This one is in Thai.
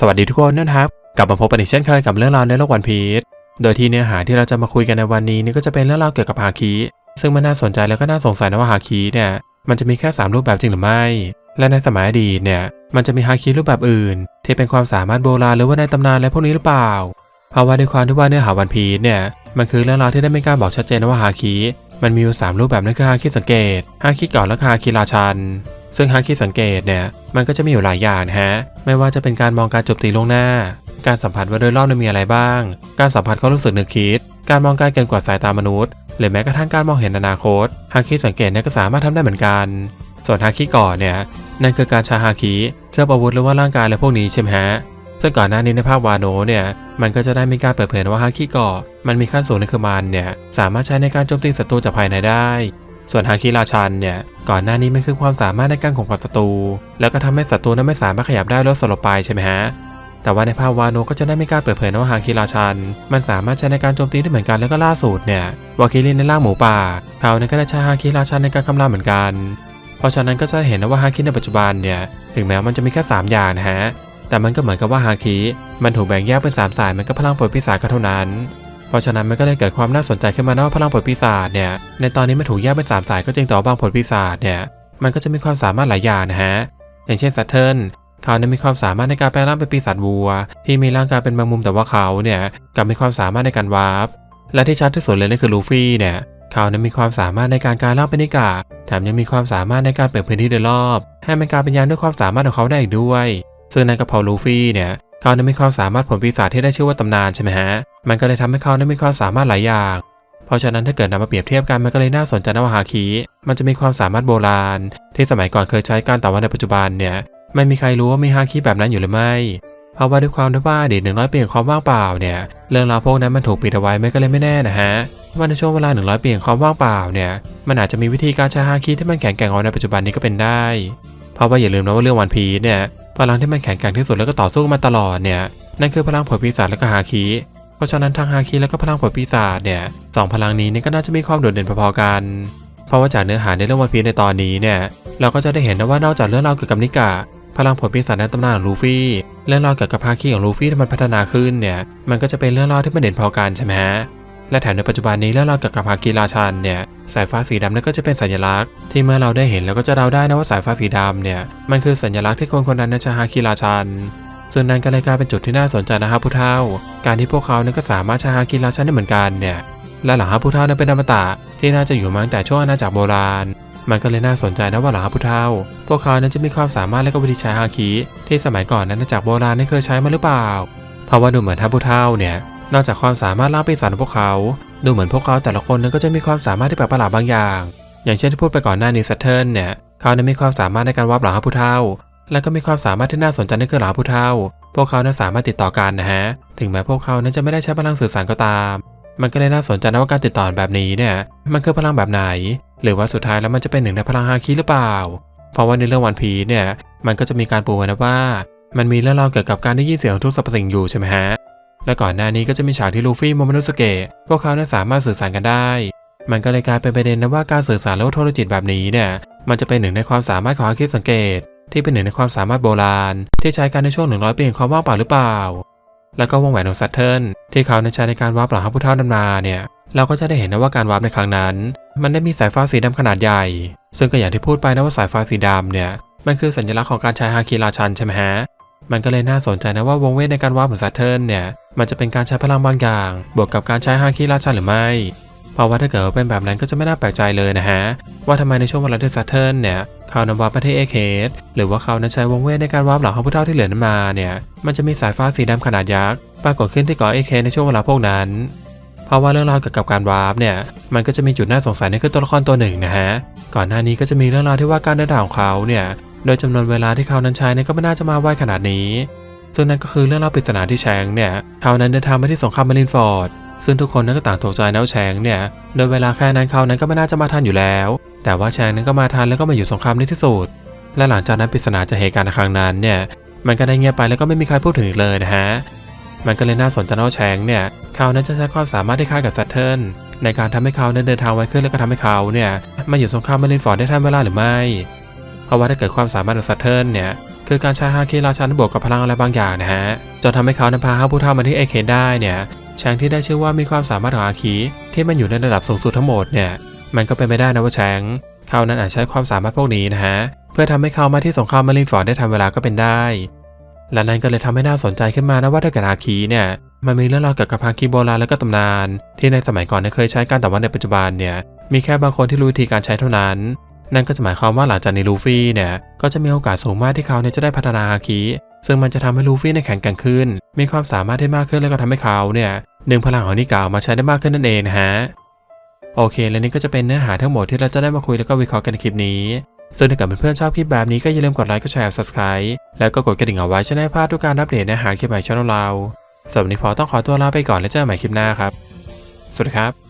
สวัสดีทุกคนนะครับกลับมาพบกันอีกเช่นเคยกับเรื่องราวในโลกวันพีชโดยที่เนื้อหาที่เราจะมาคุยกันในวันนี้นี่ก็จะเป็นเรื่องราวเกี่ยวกับฮาคิซึ่งมันน่าสนใจแล้วก็น่าสงสัยนะว่าฮาคิเนี่ยมันจะมีแค่ 3 รูปแบบจริงหรือไม่ และในสมัยอดีตเนี่ยมันจะมีฮาคิรูปแบบอื่น ที่เป็นความสามารถโบราณหรือว่าในตำนานอะไรพวกนี้หรือเปล่า เพราะว่าด้วยความที่ว่าเนื้อหาวันพีชเนี่ยมันคือเรื่องราวที่ได้ไม่กล้าบอกชัดเจนนะว่าฮาคิมันมีอยู่สามรูปแบบนั่นคือฮาคิสังเกตฮาคิก่อนและฮาคิราชัน ซึ่งฮาคิสังเกตเนี่ยมันก็จะมีอยู่หลายอย่างนะฮะไม่ว่าจะเป็นการมองการจมตีล่วงหน้า การสัมผัสว่าโดยรอบนั้นมีอะไรบ้าง การสัมผัสความรู้สึกนึกคิด การมองการเกินกว่าสายตามนุษย์หรือแม้กระทั่งการมองเห็นอนาคตฮาคิสังเกตเนี่ยก็สามารถทำได้เหมือนกัน ส่วนฮาคิก่อนเนี่ยนั่นคือการใช้ฮาคิเคลือบอาวุธหรือว่าร่างกายอะไรพวกนี้ใช่ไหมฮะซึ่งก่อนหน้านี้ในภาพวาโนเนี่ยมันก็จะได้มีการเปิดเผยว่าฮาคิก่อมันมีขั้นสูงในคือมันเนี่ยสามารถใช้ในการโจมตีศัตรูจากภายในได้ ส่วนฮาคิราชันเนี่ยก่อนหน้านี้มันคือความสามารถในการข่มขวัญศัตรู แล้วก็ทำให้ศัตรูนั้นไม่สามารถขยับได้แล้วสลบไปใช่ไหมฮะแต่ว่าในภาพวาโนก็จะได้ไมีกล้าเปิดเผยนะว่าฮาคิราชัน มันสามารถใช้ในการโจมตีได้เหมือนกันแล้วก็ล่าสุดเนี่ยวาคิรินในร่างหมูป่าเขาเนี่ยก็ได้ใช้ฮาคิราชันในการคำรามเหมือนกัน เพราะฉะนั้นก็จะเห็นนะว่าฮาคิในปัจจุบันเนี่ยถึงแม้มันจะมีแค่ 3 อย่างนะฮะแต่มันก็เหมือนกับว่าฮาคิมันถูกแบ่งแยกเป็นสามสายมันก็พลังปลดปีศาก็เท่านั้น เพราะฉะนั้นมันก็เลยเกิดความน่าสนใจขึ้นมานะว่าพลังปลดปีศาจเนี่ยในตอนนี้มันถูกแยกเป็นสามสายก็จริงแต่บางผลปีศาจเนี่ยมันก็จะมีความสามารถหลายอย่างนะฮะอย่างเช่นซัตเทิลเขาเนี่ยมีความสามารถในการแปลงร่างเป็นปีศาจวัว ที่มีร่างกายเป็นบางมุมแต่ว่าเขาเนี่ยกลับมีความสามารถในการวาร์ปและที่ชัดที่สุดเลยนั่นคือลูฟี่เนี่ยเขาเนี่ยมีความสามารถในการกายร่างเป็นนิกาแถมยังมีความสามารถในการเปิดพื้นที่โดยรอบ ให้มันกลายเป็นยานด้วยความสามารถของเขาได้อีกด้วย ซึ่งนั่นก็เพอลูฟี่เนี่ย เขาเนี่ยมีความสามารถผลปีศาจที่ได้ชื่อว่าตำนานใช่ไหมฮะ มันก็เลยทำให้เขาได้มีความสามารถหลายอย่าง เพราะฉะนั้นถ้าเกิดนำมาเปรียบเทียบกันมันก็เลยน่าสนใจนะว่าฮาคิมันจะมีความสามารถโบราณ ที่สมัยก่อนเคยใช้กันแต่ว่าในปัจจุบันเนี่ยไม่มีใครรู้ว่ามีฮาคิแบบนั้นอยู่หรือไม่เพราะว่าด้วยความที่ว่าอดีตหนึ่งร้อยปีของความว่างเปล่าเนี่ยเรื่องราวพวกนั้นมันถูกปิดเอาไว้ไม่ก็เลยไม่แน่นะฮะว่าในช่วงเวลาหนึ่งร้อยปีของความว่างเปล่าเนี่ยมันอาจจะมีวิธีการใช้ฮาคิที่มันแข็งแกร่งกว่าในปัจจุบันนี้ก็เป็นได้ เพราะว่าอย่าลืมนะว่าเรื่องวันพีเนี่ยพลังที่มันแข็งแกร่งที่สุดแล้วก็ต่อสู้มาตลอดเนี่ยนั่นคือพลังผลปีศาจและก็ฮาคิเพราะฉะนั้นทางฮาคิและก็พลังผลปีศาจเนี่ยสองพลังนี้เนี่ยก็น่าจะมีความโดดเด่นพอๆกัน เพราะว่าจากเนื้อหาในเรื่องวันพีในตอนนี้เนี่ยเราก็จะได้เห็นนะว่านอกจากเรื่องราวเกี่ยวกับนิกะพลังผลปีศาจในตำนานของลูฟี่เรื่องราวเกี่ยวกับฮาคิของลูฟี่ที่มันพัฒนาขึ้นเนี่ยมันก็จะเป็นเรื่องราวที่มันเด่นพอกันใช่ไหม และแถมในปัจจุบันนี้เรื่องรากี่ยวกับฮาคิราชันเนี่ยสายฟ้าสีดำนั่นก็จะเป็นสัญลักษณ์ ที่เมื่อเราได้เห็นเราก็จะเดาได้นะว่าสายฟ้าสีดำเนี่ยมันคือสัญลักษณ์ที่คนคนนั้นจะฮาคิราชันซึ่งนั่นก็เลยกลายเป็นจุดที่น่าสนใจนะครับผู้เฒ่า การที่พวกเขาเนี่ยก็สามารถช้ฮาคิราชันได้เหมือนกันเนี่ยและหลังฮับผู้เฒ่านั้นเป็นอมตะที่น่าจะอยู่มาตั้งแต่ช่วงอาณาจักรโบราณ มันก็เลยน่าสนใจนะว่าหลังฮับผู้เฒ่า พวกเขานั้นจะมีความสามารถและก็วิธีใช้ฮาคิที่สมัยก่อนนั้นอาณาจักรโบราณนั้เคยใช้มาหรือเปล่าเพราะว่าดูเหมือนฮับผู้เฒ่าเนี่ย นอกจากความสามารถล่าปีศาจของพวกเขา ดูเหมือนพวกเขาแต่ละคนนั้นก็จะมีความสามารถที่แปลกประหลาดบางอย่าง อย่างเช่นที่พูดไปก่อนหน้านี้ซัตเทิลเนี่ยเขานั้นมีความสามารถในการวับหลังฮับผู้เฒ่า และก็มีความสามารถที่น่าสนใจในคือหลังผู้เฒ่า พวกเขานั้นสามารถติดต่อกันนะฮะ ถึงแม้พวกเขานั้นจะไม่ได้ใช้พลังสื่อสารก็ตาม มันก็เลยน่าสนใจนะว่าการติดต่อแบบนี้เนี่ย มันคือพลังแบบไหน หรือว่าสุดท้ายแล้วมันจะเป็นหนึ่งในพลังฮาคิหรือเปล่า เพราะว่าในเรื่องวันพีเนี่ย มันก็จะมีการปูไว้นะว่า มันมีเรื่องราวเกี่ยวกับการได้ยินเสียงของทุกสรรพสิ่งอยู่ใช่ไหมฮะ และก่อนหน้านี้ก็จะมีฉากที่ลูฟี่โมโมโนสเกะพวกเขานั้นสามารถสื่อสารกันได้ มันก็เลยกลายเป็นประเด็นนะว่าการสื่อสารและโทรจิตแบบนี้เนี่ยมันจะเป็นหนึ่งในความสามารถของฮาคิสังเกต ที่เป็นหนึ่งในความสามารถโบราณ ที่ใช้กันในช่วง 100 ปีแห่งความว่างเปล่าหรือเปล่า แล้วก็วงแหวนของซัตเทิลที่เขาใช้ในการวาร์ปหลังฮับผู้เท่านั้นมาเนี่ยเราก็จะได้เห็นนะว่าการวาร์ปในครั้งนั้น มันได้มีสายฟ้าสีดำขนาดใหญ่ ซึ่งก็อย่างที่พูดไปนะว่าสายฟ้าสีดำเนี่ยมันคือสัญลักษณ์ของการใช้ฮาคิราชันใช่ไหมฮะ มันก็เลยน่าสนใจนะว่าวงเวทในการวาร์ปของซัตเทิลเนี่ย มันจะเป็นการใช้พลังบางอย่าง บวกกับการใช้ฮาคิราชันหรือไม่ เพราะว่าถ้าเกิดเป็นแบบนั้นก็จะไม่น่าแปลกใจเลยนะฮะ ว่าทำไมในช่วงเวลาที่ซัตเทิลเนี่ยเขานำวาร์ปประเทศเอเคสหรือว่าเขานั้นใช้วงเวทในการวาร์ปหลังของผู้เฒ่าที่เหลือนั้นมาเนี่ย มันจะมีสายฟ้าสีดำขนาดยักษ์ปรากฏขึ้นที่เกาะเอเคในช่วงเวลาพวกนั้นเพราะว่าเรื่องราวเกี่ยวกับการวาร์ปเนี่ย มันก็จะมีจุดน่าสงสัยในคือตัวละครตัวหนึ่งนะฮะ ก่อนหน้านี้ก็จะมีเรื่องราวที่ว่าการเดินทางของเขาเนี่ย โดยจำนวนเวลาที่เขานั้นใช้เนี่ยก็ไม่น่าจะมาไวขนาดนี้ ซึ่งนั่นก็คือเรื่องราปริศนาที่แชงเนี่ยเขานั้นเดินทางมาที่สงครามมารินฟอร์ด ซึ่งทุกคนนั้นก็ต่างตกใจนะว่าแชงเนี่ย โดยเวลาแค่นั้นเขานั้นก็ไม่น่าจะมาทันอยู่แล้ว แต่ว่าแชงนั้นก็มาทันแล้วก็มาอยู่สงครามในที่สุด และหลังจากนั้นปริศนาจากเหตุการณ์ครั้งนั้นเนี่ย มันก็ได้เงียบไปแล้วก็ไม่มีใครพูดถึงอีกเลยนะฮะ มันก็เลยน่าสนใจว่าแชงเนี่ยเขานั้นจะใช้ความสามารถที่คล้ายกับซัตเทิลในการทำให้เขานั้นเดินทางไวขึ้นและก็ทำให้เขาเนี่ยมาอยู่สงครามมารินฟอร์ดได้ทันเวลาหรือไม่ เพราะว่าถ้าเกิดความสามารถของซัตเทิลเนี่ยคือการใช้ฮาคิราชันบวกกับพลังอะไรบางอย่างนะฮะจนทำให้เขานำพาห้าผู้เท่ามาที่เอเคนได้เนี่ยแชงที่ได้ชื่อว่ามีความสามารถของฮาคิที่มันอยู่ในระดับสูงสุดทั้งหมดเนี่ยมันก็เป็นไปได้นะว่าแชงเขานั้นอาจใช้ความสามารถพวกนี้นะฮะเพื่อทำให้เขามาที่สงครามมารินฟอร์ดได้ทันเวลาก็เป็นได้ และนั่นก็เลยทำให้น่าสนใจขึ้นมานะว่าถ้าเกิดฮาคิเนี่ยมันมีเรื่องราวเกี่ยวกับฮาคิโบราณและก็ตำนาน ที่ในสมัยก่อนเนี่ยเคยใช้กันแต่ว่าในปัจจุบันเนี่ยมีแค่บางคนที่รู้วิธีการใช้เท่านั้น นั่นก็จะหมายความว่าหลังจากนี้ลูฟี่เนี่ยก็จะมีโอกาสสูงมากที่เขาเนี่ยจะได้พัฒนาฮาคิซึ่งมันจะทำให้ลูฟี่เนี่ยแข็งแกร่งขึ้น มีความสามารถที่มากขึ้นแล้วก็ทำให้เขาเนี่ยดึงพลังของนิกาออกมาใช้ได้มากขึ้นนั่นเองนะฮะโอเค และนี่ก็จะเป็นเนื้อหาทั้งหมดที่เราจะได้มาคุยแล้วก็วิเคราะห์กันในคลิปนี้ ซึ่งถ้าเกิดเพื่อนๆชอบคลิปแบบนี้ก็อย่าลืมกดไลค์กดแชร์ subscribe แล้วก็กดกระดิ่งเอาไว้จะได้พลาดทุกการอัปเดตเนื้อหาคลิปใหม่ช่องเราสำหรับวันนี้พอต้องขอตัวลาไปก่อนแล้วเจอกันใหม่คลิปหน้าครับ สวัสดีครับ